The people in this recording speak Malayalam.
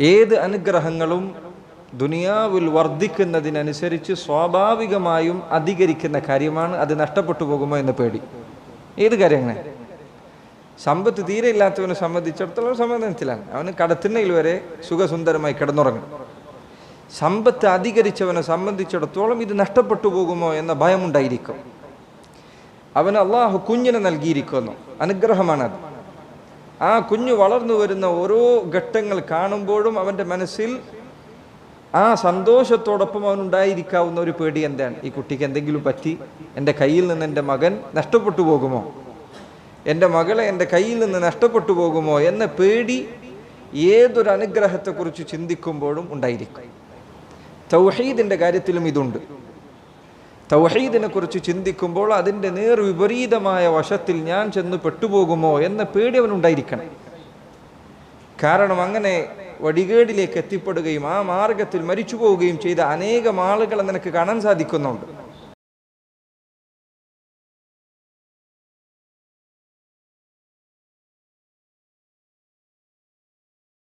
ഏത് അനുഗ്രഹങ്ങളും ദുനിയാവിൽ വർദ്ധിക്കുന്നതിനനുസരിച്ച് സ്വാഭാവികമായും അധികരിക്കുന്ന കാര്യമാണ് അത് നഷ്ടപ്പെട്ടു പോകുമോ എന്ന പേടി. ഏത് കാര്യങ്ങളെ? സമ്പത്ത് തീരെ ഇല്ലാത്തവനെ സംബന്ധിച്ചിടത്തോളം സമാധാനത്തിലാണ്. അവന് കടത്തിണ്ണയിൽ വരെ സുഖസുന്ദരമായി കിടന്നുറങ്ങും സമ്പത്ത് അധികരിച്ചവനെ സംബന്ധിച്ചിടത്തോളം ഇത് നഷ്ടപ്പെട്ടു പോകുമോ എന്ന ഭയമുണ്ടായിരിക്കും. അവൻ അള്ളാഹു കുഞ്ഞിനെ നൽകിയിരിക്കുന്നു. അനുഗ്രഹമാണത്. ആ കുഞ്ഞു വളർന്നു വരുന്ന ഓരോ ഘട്ടങ്ങൾ കാണുമ്പോഴും അവന്റെ മനസ്സിൽ ആ സന്തോഷത്തോടൊപ്പം അവനുണ്ടായിരിക്കാവുന്ന ഒരു പേടി എന്താണ്? ഈ കുട്ടിക്ക് എന്തെങ്കിലും പറ്റി? എന്റെ കയ്യിൽ നിന്ന് എന്റെ മകൻ നഷ്ടപ്പെട്ടു പോകുമോ? എന്റെ മകളെ എന്റെ കയ്യിൽ നിന്ന് നഷ്ടപ്പെട്ടു പോകുമോ എന്ന പേടി ഏതൊരു അനുഗ്രഹത്തെക്കുറിച്ച് ചിന്തിക്കുമ്പോഴും ഉണ്ടായിരിക്കും. തൗഹീദിന്റെ കാര്യത്തിലും ഇതുണ്ട്. തൗഹീദിനെ കുറിച്ച് ചിന്തിക്കുമ്പോൾ അതിന്റെ നേർ വിപരീതമായ വശത്തിൽ ഞാൻ ചെന്ന് പെട്ടുപോകുമോ എന്ന പേടി അവനുണ്ടായിരിക്കണം കാരണം അങ്ങനെ വടികേടിലേക്ക് എത്തിപ്പെടുകയും ആ മാർഗത്തിൽ മരിച്ചു പോവുകയും ചെയ്ത അനേകം ആളുകളെ നിനക്ക് കാണാൻ സാധിക്കുന്നുണ്ട്.